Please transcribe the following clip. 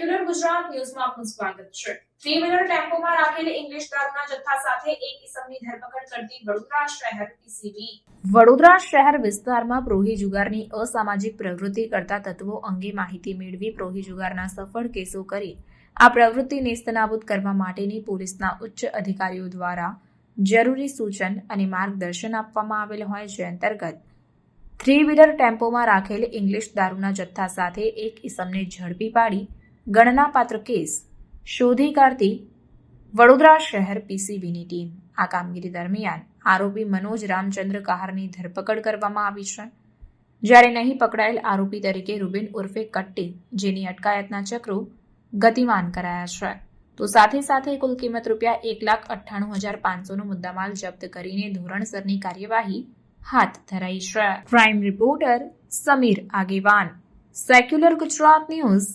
ન્યૂઝમાં આપનું સ્વાગત છે. થ્રી ટેમ્પોમાં રાખેલ ઇંગ્લિશ દારૂના જથ્થા સાથે એક ઇસમની ધરપકડ કરતી વડોદરા શહેર પીસીબી વડોદરા શહેર વિસ્તારમાં પ્રોહી જુગારની અસામાજિક પ્રવૃત્તિ કરતા તત્વો અંગે માહિતી મેળવી પ્રોહી જુગારના સફળ કેસો કરી. આ પ્રવૃત્તિ નેસ્તનાબૂદ કરવા માટેની પોલીસના ઉચ્ચ અધિકારીઓ દ્વારા જરૂરી સૂચન અને માર્ગદર્શન આપવામાં આવેલ હોય જે અંતર્ગત થ્રી વ્હીલર ટેમ્પોમાં રાખેલ ઇંગ્લિશ દારૂના જથ્થા સાથે એક ઇસમને ઝડપી પાડી ગણનાપાત્ર કેસ, શોધી કાઢતી વડોદરા શહેર પીસીબીની ટીમ. આ કામગીરી દરમિયાન આરોપી મનોજ રામચંદ્ર કહારની ધરપકડ કરવામાં આવી છે. જ્યારે નહીં પકડાયેલ આરોપી તરીકે રૂબિન ઉર્ફે કટ્ટી, જેની અટકાયતના ચક્રો ગતિમાન કરાયા છે. તો સાથે સાથે કુલ કિંમત રૂપિયા એક લાખ અઠ્ઠાણું હજાર પાંચસોનો મુદ્દામાલ જપ્ત કરીને ધોરણસરની કાર્યવાહી હાથ ધરાઈ છે. Crime reporter Samir Agewan. Secular Gujarat news